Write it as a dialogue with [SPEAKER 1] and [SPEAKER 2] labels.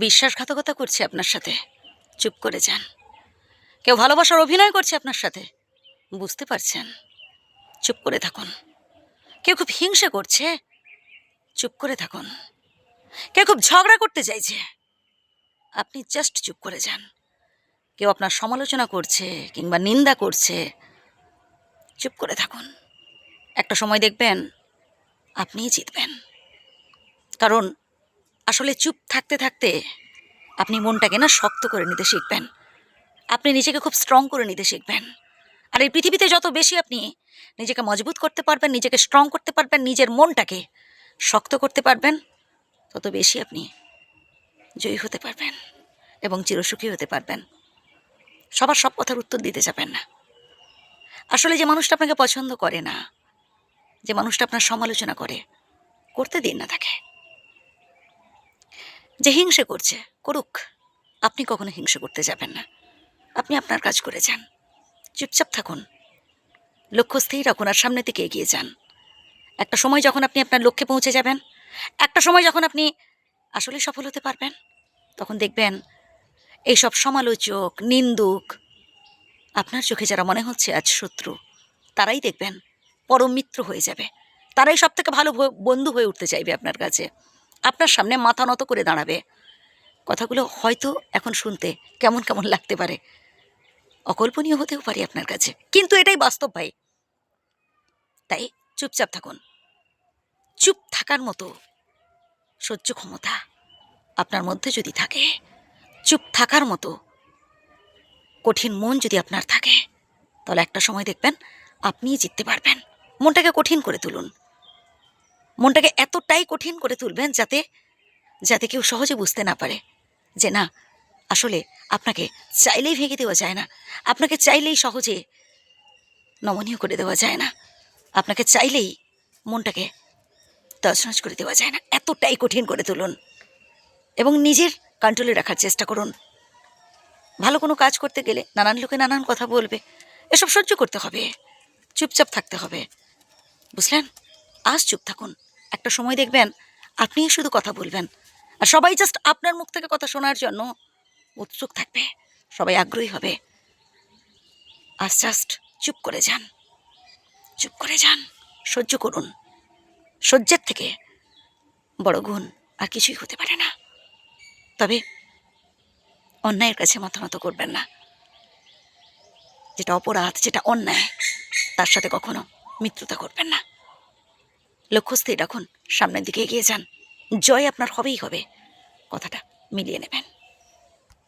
[SPEAKER 1] বিশ্বাসঘাতকতা করছে আপনার সাথে। চুপ করে যান। কেউ ভালোবাসার অভিনয় করছে আপনার সাথে। বুঝতে পারছেন? চুপ করে থাকুন। কেউ খুব হিংসে করছে? চুপ করে থাকুন। কেউ খুব ঝগড়া করতে চাইছে? আপনি জাস্ট চুপ করে যান। কেউ আপনার সমালোচনা করছে কিংবা নিন্দা করছে? চুপ করে থাকুন। একটা সময় দেখবেন আপনিই জিতবেন। কারণ আসলে চুপ থাকতে থাকতে আপনি মনটাকে না শক্ত করে নিতে শিখবেন। আপনি নিজেকে খুব স্ট্রং করে নিতে শিখবেন। আর এই পৃথিবীতে যত বেশি আপনি নিজেকে মজবুত করতে পারবেন, নিজেকে স্ট্রং করতে পারবেন, নিজের মনটাকে শক্ত করতে পারবেন, তত বেশি আপনি জয়ী হতে পারবেন এবং চিরসুখী হতে পারবেন। সবার সব কথার উত্তর দিতে যাবেন না। আসলে যে মানুষটা আপনাকে পছন্দ করে না, যে মানুষটা আপনার সমালোচনা করে, করতে দিন না তাকে। যে হিংসে করছে, করুক। আপনি কখনো হিংসে করতে যাবেন না। আপনি আপনার কাজ করে যান। চুপচাপ থাকুন। লক্ষ্য স্থির রাখুন আর সামনের দিকে এগিয়ে যান। একটা সময় যখন আপনি আপনার লক্ষ্যে পৌঁছে যাবেন, একটা সময় যখন আপনি আসলে সফল হতে পারবেন, তখন দেখবেন এইসব সমালোচক, নিন্দুক, আপনার চোখে যারা মনে হচ্ছে আজ শত্রু, তারাই দেখবেন পরম মিত্র হয়ে যাবে। তারাই সব থেকে ভালো বন্ধু হয়ে উঠতে চাইবে আপনার কাছে। আপনার সামনে মাথা নত করে দাঁড়াবে। কথাগুলো হয়তো এখন শুনতে কেমন কেমন লাগতে পারে। অকল্পনীয় হতেও পারে আপনার কাছে। কিন্তু এটাই বাস্তব ভাই। তাই চুপচাপ থাকুন। চুপ থাকার মতো সহ্য ক্ষমতা আপনার মধ্যে যদি থাকে, চুপ থাকার মতো কঠিন মন যদি আপনার থাকে, তাহলে একটা সময় দেখবেন আপনিই জিততে পারবেন। মনটাকে কঠিন করে তুলুন। মনটাকে এতটাই কঠিন করে তুলবেন যাতে যাতে কেউ সহজে বুঝতে না পারে যে না, আসলে আপনাকে চাইলেই ভেঙে দেওয়া যায় না। আপনাকে চাইলেই সহজে নমনীয় করে দেওয়া যায় না। আপনাকে চাইলেই মনটাকে তছনছ করে দেওয়া যায় না। এতটাই কঠিন করে তুলুন এবং নিজের কন্ট্রোলে রাখার চেষ্টা করুন। ভালো কোনো কাজ করতে গেলে নানান লোকে নানান কথা বলবে। এসব সহ্য করতে হবে। চুপচাপ থাকতে হবে। বুঝলেন? আজ চুপ থাকুন। একটা সময় দেখবেন আপনিই শুধু কথা বলবেন। আর সবাই জাস্ট আপনার মুখ থেকে কথা শোনার জন্য উৎসুক থাকবে, সবাই আগ্রহী হবে। আর জাস্ট চুপ করে যান, চুপ করে যান, সহ্য করুন। সহ্যের থেকে বড় গুণ আর কিছুই হতে পারে না। তবে অন্যায়ের কাছে মাথা নত করবেন না। যেটা অপরাধ, যেটা অন্যায়, তার সাথে কখনো মিত্রতা করবেন না। লক্ষ্য স্থির রাখুন সামনের দিকে এগিয়ে যান। জয় আপনার হবেই হবে। কথাটা মিলিয়ে নেবেন।